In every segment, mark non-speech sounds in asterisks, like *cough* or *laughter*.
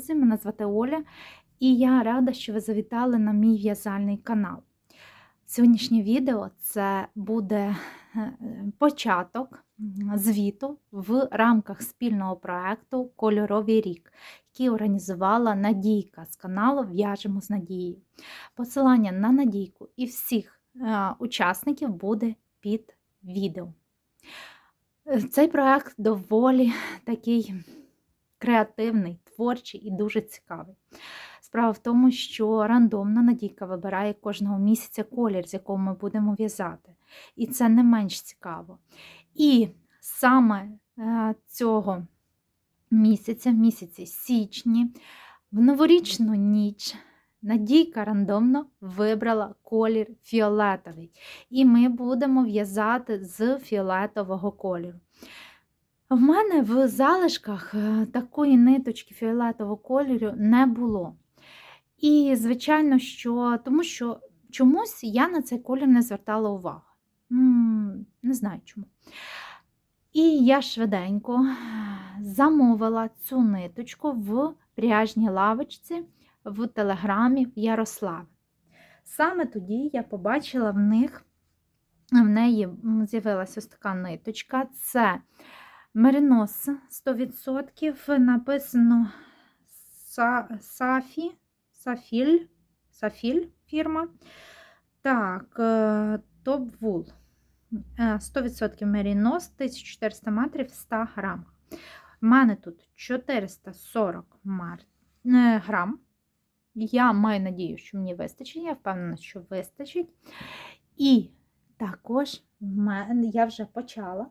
друзі! Мене звати Оля, і я рада, що ви завітали на мій в'язальний канал. Сьогоднішнє відео це буде е, початок звіту в рамках спільного проекту Кольоровий рік, який організувала Надійка з каналу В'яжемо з Надією. Посилання на Надійку і всіх е, учасників буде під відео. Е, Цей проект доволі такий креативний, творчий і дуже цікавий. Справа в тому, що рандомно Надійка вибирає кожного місяця колір, з якого ми будемо в'язати. І це не менш цікаво. І саме е, цього місяця, в місяці січні, в новорічну ніч. Надійка рандомно вибрала колір фіолетовий, і ми будемо в'язати з фіолетового кольору. В мене в залишках е, такої ниточки фіолетового кольору не було. І, звичайно, що тому що чомусь я на цей колір не звертала увагу. Не знаю чому. І я швиденько замовила цю ниточку в пряжній лавочці в телеграмі в Ярославі. Саме тоді я побачила в них, в неї з'явилася ось така ниточка. Це Меринос 100%. Написано Са- Сафі, Сафіль, Сафіль фірма. Так, Топ Вул. 100% мерінос, 1400 метрів 100 грам. У мене тут 440 мар... е, грам. Я маю надію, що мені вистачить. Я впевнена, що вистачить. І також в мене я вже почала.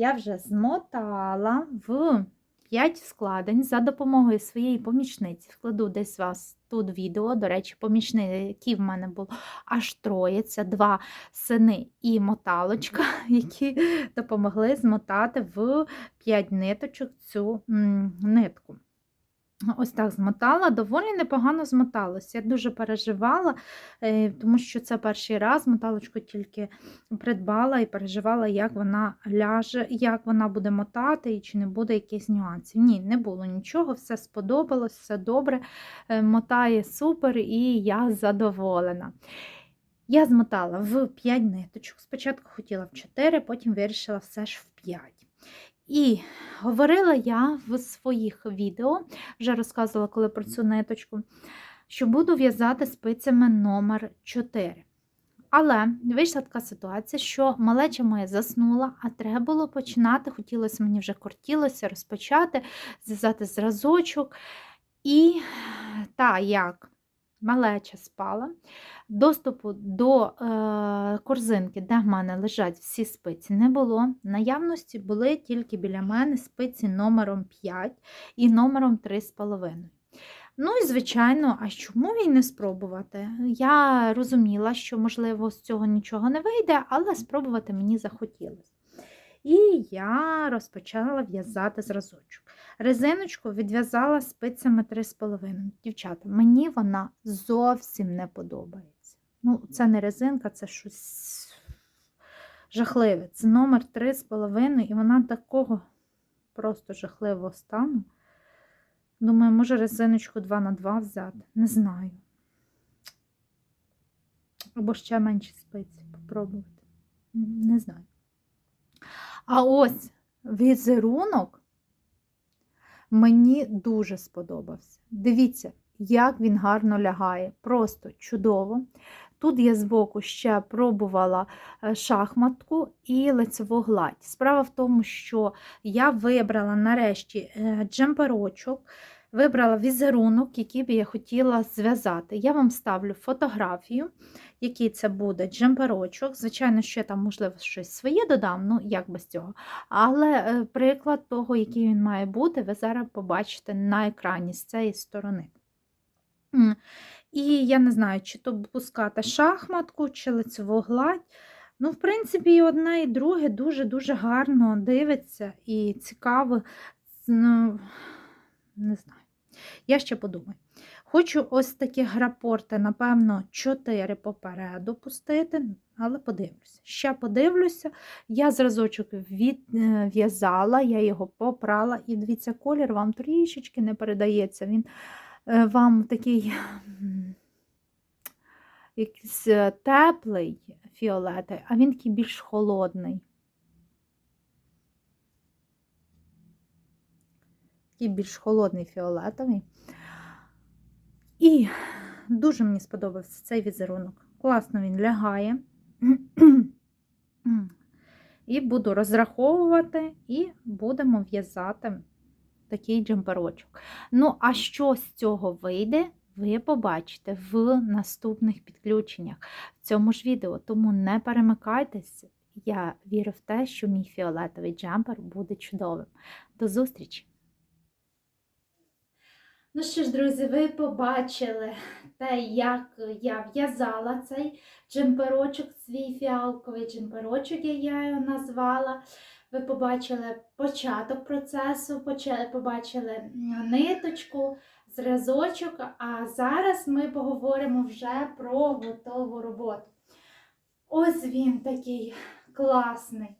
Я вже змотала в 5 складень за допомогою своєї помічниці. Вкладу десь вас тут відео. До речі, помічників в мене було аж троє. Це два сини і моталочка, *laughs* які допомогли змотати в 5 ниточок цю нитку. Ось так змотала, доволі непогано змоталася. Я дуже переживала, е, тому що це перший раз моталочку тільки придбала і переживала, як вона ляже, як вона буде мотати і чи не буде якихось нюансів. Ні, не було нічого, все сподобалось, все добре, е, мотає супер, і я задоволена. Я змотала в 5 ниточок. Спочатку хотіла в 4, потім вирішила все ж в 5. І говорила я в своїх відео, вже розказувала коли про цю ниточку, що буду в'язати спицями номер 4. Але вийшла така ситуація, що малеча моя заснула, а треба було починати. Хотілося мені вже кортілося розпочати, зв'язати зразочок. І та як малеча спала, доступу до е, корзинки, де в мене лежать всі спиці, не було. Наявності були тільки біля мене спиці номером 5 і номером 3,5. Ну і, звичайно, а чому і не спробувати? Я розуміла, що, можливо, з цього нічого не вийде, але спробувати мені захотілося. І я розпочала в'язати зразочок. Резиночку відв'язала спицями 3,5. Дівчата, мені вона зовсім не подобається. Ну, це не резинка, це щось жахливе. Це номер 3,5, і вона такого просто жахливого стану. Думаю, може резиночку 2 на 2 взяти. Не знаю. Або ще менші спиці попробувати. Не знаю. А ось візерунок мені дуже сподобався. Дивіться, як він гарно лягає. Просто чудово. Тут я збоку ще пробувала шахматку і лицеву гладь. Справа в тому, що я вибрала нарешті джемперочок, вибрала візерунок, який би я хотіла зв'язати. Я вам ставлю фотографію, який це буде джемперочок. Звичайно, я там, можливо, щось своє додам, ну як без цього. Але приклад того, який він має бути, ви зараз побачите на екрані з цієї сторони. І я не знаю, чи то пускати шахматку, чи лицеву гладь. Ну, в принципі, і одне, і друге дуже-дуже гарно дивиться і цікаво. Ну, не знаю. Я ще подумаю. Хочу ось такі грапорти, напевно, 4 попереду пустити, але подивлюся. Ще подивлюся, я зразочок відв'язала, я його попрала, і дивіться, колір вам трішечки не передається. Він е, вам такий якийсь е, теплий фіолетовий, а він такий більш холодний. Такий більш холодний фіолетовий. І дуже мені сподобався цей візерунок. Класно він лягає. І буду розраховувати, і будемо в'язати такий джемперочок. Ну, а що з цього вийде, ви побачите в наступних підключеннях в цьому ж відео. Тому не перемикайтеся. Я вірю в те, що мій фіолетовий джемпер буде чудовим. До зустрічі! Ну що ж, друзі, ви побачили те, як я в'язала цей джемперочок, свій фіалковий джемперочок, як я його назвала. Ви побачили початок процесу, побачили ниточку, зразочок, а зараз ми поговоримо вже про готову роботу. Ось він такий класний,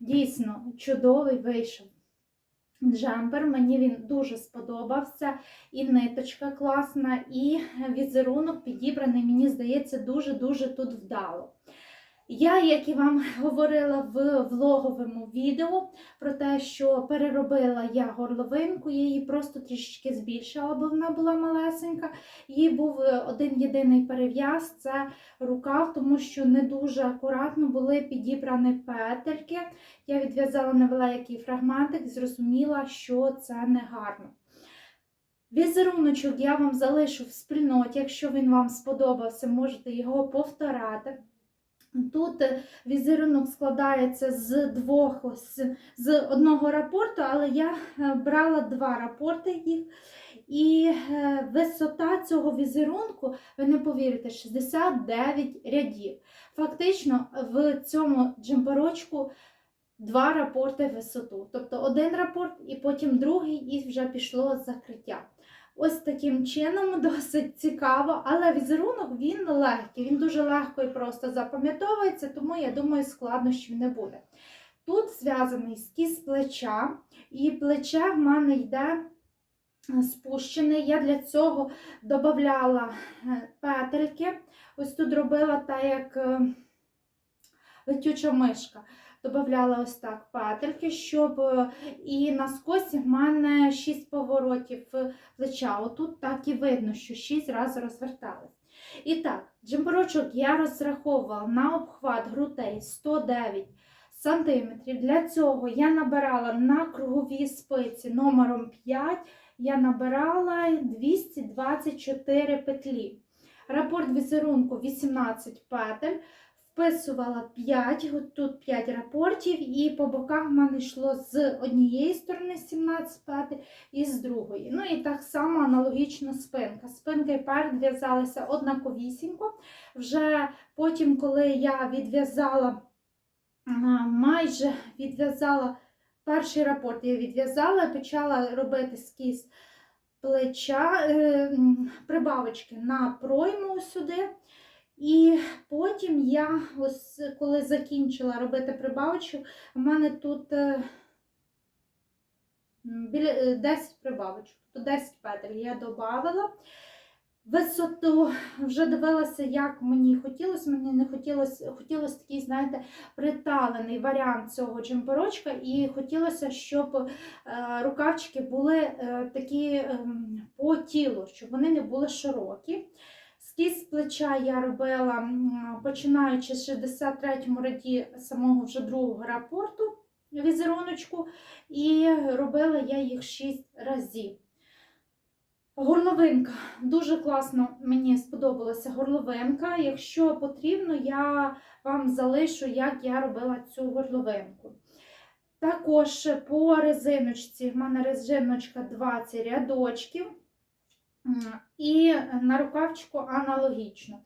дійсно чудовий вийшов джемпер. Мені він дуже сподобався. І ниточка класна, і візерунок підібраний, мені здається, дуже-дуже тут вдало. Я, як і вам *laughs* говорила в влоговому відео, про те, що переробила я горловинку, я її просто трішечки збільшила, бо вона була малесенька. Її був один єдиний перев'яз це рукав, тому що не дуже акуратно були підібрані петельки. Я відв'язала невеликий фрагментик зрозуміла, що це не гарно. Візеруночок я вам залишу в спільноті, якщо він вам сподобався, можете його повторати. Тут візерунок складається з двох, з, з одного рапорту, але я е, брала два рапорти їх. І е, висота цього візерунку, ви не повірите, 69 рядів. Фактично, в цьому джемперочку два рапорти висоту. Тобто один рапорт і потім другий, і вже пішло закриття. Ось таким чином, *laughs* досить цікаво, але візерунок він легкий, він дуже легко і просто запам'ятовується, тому я думаю, складнощів не буде. Тут зв'язаний скіз плеча, і плече в мене йде е, спущене. Я для цього додавала е, петельки. Ось тут робила так, як е, летюча мишка додавала ось так петельки, щоб е, і на скосі в мене 6 поворотів плеча. Отут так і видно, що 6 разів розвертались. І так, джемперочок я розраховувала на обхват грудей 109 см. Для цього я набирала на круговій спиці номером 5, я набирала 224 петлі. Рапорт візерунку 18 петель вписувала 5, тут 5 рапортів, і по боках в мене йшло з однієї сторони 17 петель і з другої. Ну і так само аналогічно спинка. Спинка і перед в'язалися однаковісінько. Вже потім, коли я відв'язала, майже відв'язала перший рапорт, я відв'язала, і почала робити скіз плеча, е, прибавочки на пройму сюди. І потім я, ось коли закінчила робити прибавочку, у мене тут е, біля 10 е, прибавочок, то 10 петель я додавала. Висоту вже дивилася, як мені хотілося. Мені не хотілося хотілося такий, знаєте, приталений варіант цього джемперочка, і хотілося, щоб е, рукавчики були такі е, по тілу, щоб вони не були широкі. Скіз плеча я робила, починаючи з 63 му раді самого вже другого рапорту візеруночку, і робила я їх 6 разів. Горловинка. Дуже класно мені сподобалася горловинка. Якщо потрібно, я вам залишу, як я робила цю горловинку. Також по резиночці, в мене резиночка 20 рядочків. І на рукавчику аналогічно.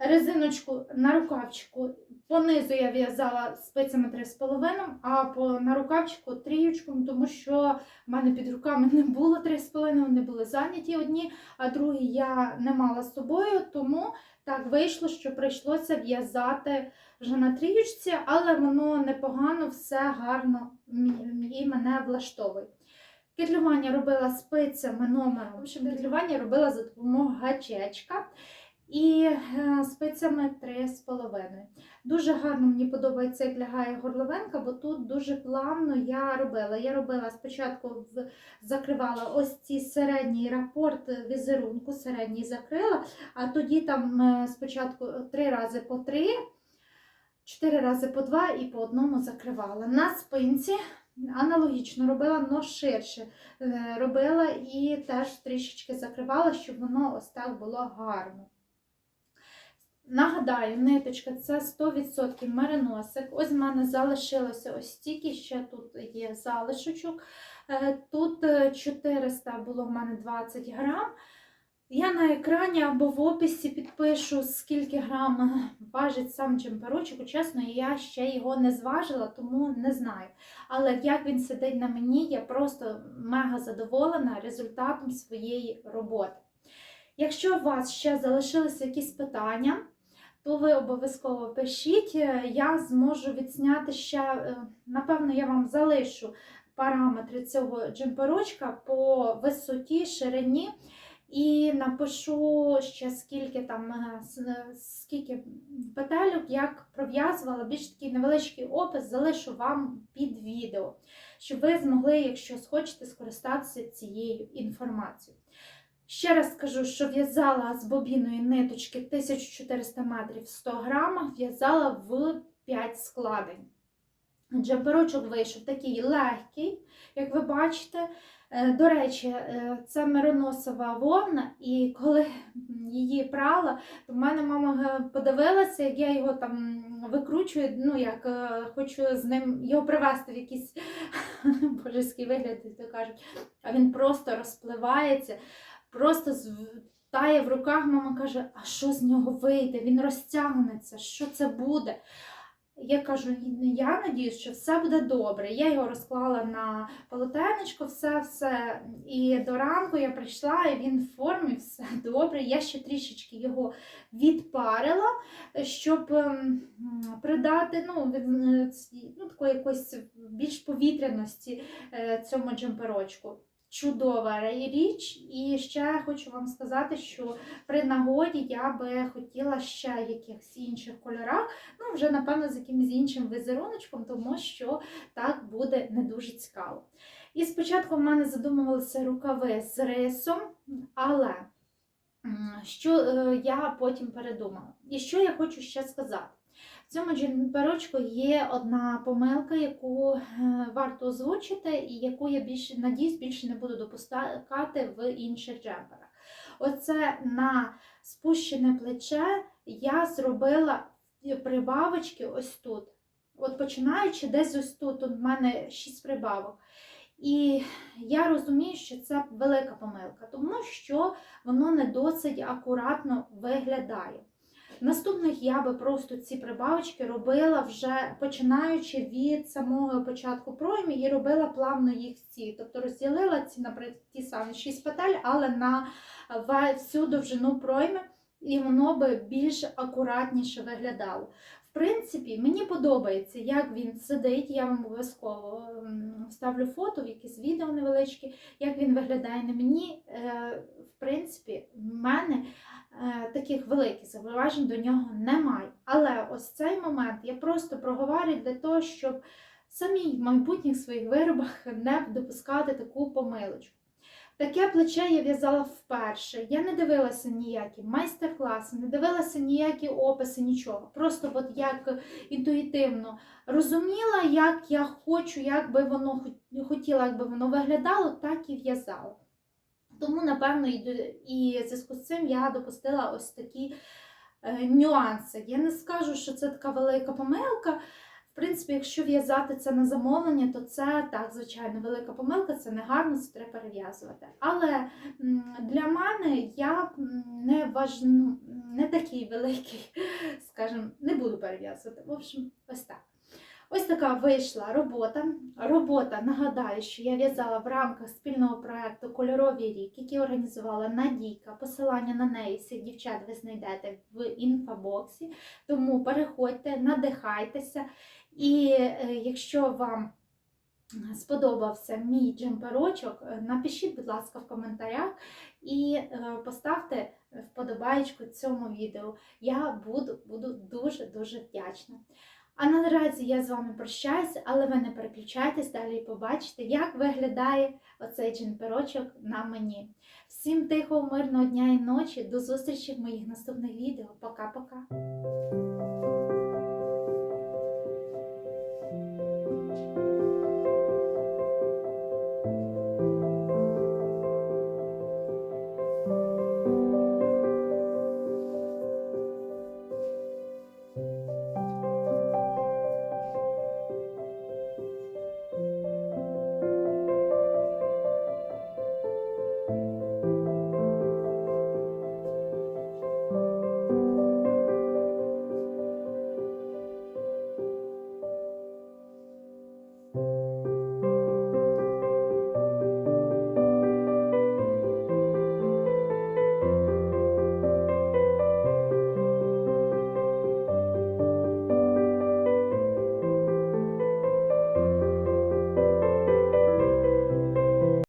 резиночку на рукавчику. Понизу я в'язала спицями 3,5, а по на рукавчику трієчку, тому що в мене під руками не було 3,5, вони були зайняті одні, а другі я не мала з собою, тому так вийшло, що прийшлося в'язати вже на трієчці, але воно непогано, все гарно і мене влаштовує. Кетлювання робила спицями номером. В общем, кетлювання робила за допомогою гачечка і е, спицями 3,5. Дуже гарно мені подобається, як лягає горловинка, бо тут дуже плавно я робила. Я робила спочатку закривала ось ці середній рапорт візерунку, середній закрила, а тоді там е, спочатку три рази по три, чотири рази по два і по одному закривала. На спинці аналогічно робила, але ширше е, робила і теж трішечки закривала, щоб воно ось так було гарно. Нагадаю, ниточка це 100% мериносик. Ось в мене залишилося ось стільки, ще тут є залишочок. Е, Тут е, 400 було в мене 20 грам. Я на екрані або в описі підпишу, скільки грам важить сам джемперочок. Чесно, я ще його не зважила, тому не знаю. Але як він сидить на мені, я просто мега задоволена результатом своєї роботи. Якщо у вас ще залишилися якісь питання, то ви обов'язково пишіть. Я зможу відзняти ще, е, напевно, я вам залишу параметри цього джемперочка по висоті, ширині. І напишу ще скільки там скільки петельок, як пров'язувала, більш такий невеличкий опис залишу вам під відео, щоб ви змогли, якщо схочете, скористатися цією інформацією. Ще раз скажу, що в'язала з бобіної ниточки 1400 метрів 100 грамах, в'язала в 5 складень. Джемперочок вийшов такий легкий, як ви бачите. Е, До речі, е, це мероносова вовна, і коли її прала, то в мене мама е, подивилася, як я його там викручую, ну як хочу з ним його привести в якийсь *laughs* божеський вигляд, як кажуть, а він просто розпливається, просто тає в руках. Мама каже: а що з нього вийде? Він розтягнеться, що це буде? Я кажу, я надіюсь, що все буде добре. Я його розклала на полотенечко, все, все. І до ранку я прийшла, і він в формі, все *laughs* добре. Я ще трішечки його відпарила, щоб ем, придати ну, е, ну, такої якоїсь більш повітряності е, цьому джемперочку. Чудова річ, і ще хочу вам сказати, що при нагоді я би хотіла ще якихось інших кольорах. Ну, вже, напевно, з якимось іншим візеруночком, тому що так буде не дуже цікаво. І спочатку в мене задумувалися рукави з рисом, але що е, я потім передумала. І що я хочу ще сказати? В цьому джемперочку є одна помилка, яку е, варто озвучити, і яку я більше надіюсь, більше не буду допускати в інших джемперах. Оце на спущене плече я зробила прибавочки ось тут. От починаючи десь ось тут, тут в мене 6 прибавок. І я розумію, що це велика помилка, тому що воно не досить акуратно виглядає. Наступних я би просто ці прибавочки робила вже починаючи від самого початку пройми і робила плавно їх всі. Тобто розділила ці, наприклад, ті самі 6 петель, але на всю довжину пройми, і воно би більш акуратніше виглядало. В принципі, мені подобається, як він сидить. Я вам обов'язково м, вставлю фото, в якісь відео невеличкі, як він виглядає на мені. Е, В принципі, в мене е, таких великих зауважень до нього немає. Але ось цей момент я просто проговорю для того, щоб самій в майбутніх своїх виробах не допускати таку помилочку. Таке плече я в'язала вперше. Я не дивилася ніякі майстер-класи, не дивилася ніякі описи, нічого. Просто от як інтуїтивно розуміла, як я хочу, як би воно хотіла, як би воно виглядало, так і в'язала. Тому, напевно, і, в зв'язку з цим я допустила ось такі е, нюанси. Я не скажу, що це така велика помилка. В принципі, якщо в'язати це на замовлення, то це так, звичайно, велика помилка, це не гарно, це треба перев'язувати. Але для мене я не важну, не такий великий, *laughs* скажімо, не буду перев'язувати. В общем, ось так. Ось така вийшла робота. Робота, нагадаю, що я в'язала в рамках спільного проєкту Кольоровий рік, який організувала Надійка. Посилання на неї всіх дівчат ви знайдете в інфобоксі. Тому переходьте, надихайтеся. І е, якщо вам сподобався мій джемперочок, е, напишіть, будь ласка, в коментарях і е, поставте вподобаєчку цьому відео. Я буду, буду дуже-дуже вдячна. А наразі я з вами прощаюся, але ви не переключайтесь далі і побачите, як виглядає оцей джемперочок на мені. Всім тихого, мирного дня і ночі. До зустрічі в моїх наступних відео. Пока-пока!